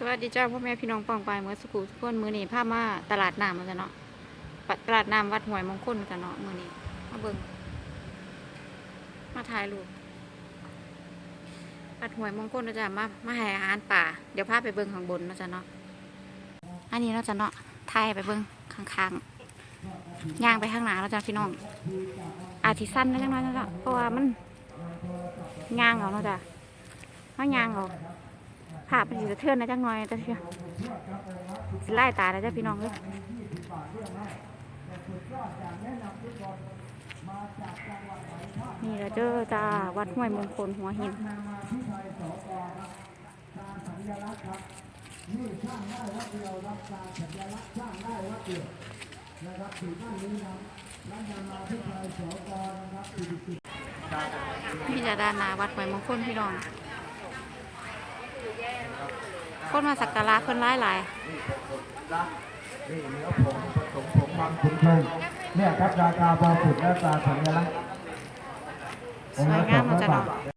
สวัสดีจ้าพ่อแม่พี่น้องปองปเมื่อสักครู่ทุกคนมือนี้พามาตลาดน้ำมาจะเนาะตลาดน้ำวัดหวยมงคลมาจะเนาะมือนี้มาเบิ่งมาถ่ายรูปวัดหวยมงคลนะจ๊ะมามาให้อาหารป่า เดี๋ยวพาไปเบิ่งข้างบนนะจ๊ะเนาะอันนี้เนาจะเนาะถ่ายไปเบิ่งข้างๆย่างไปข้างหน้าแล้วจ้ะพี่น้อง อาทิสั้นนะจังน้อยนะจ๊ะเพราะว่ามันย่างเอาเนาะจ้ะมาย่างเอา ภาพมันสิสะเทือนนะจักหน่อยจ้ะพี่สิไล่ตาแล้วจ้ะพี่น้องเลยนี่แหละเจ้าจ้าวัดห้วยมงคลหัวหินนี่จะด้านหนาวัดห้วยมงคลพี่น้อง คนมาสักการะคนร้ายหลายนี่เนื้อผงผสมผงมันขุนเชิงเนี่ยครับราคาพอสุดและตราสัญลักษณ์สวยงามมาจ้ะเนาะ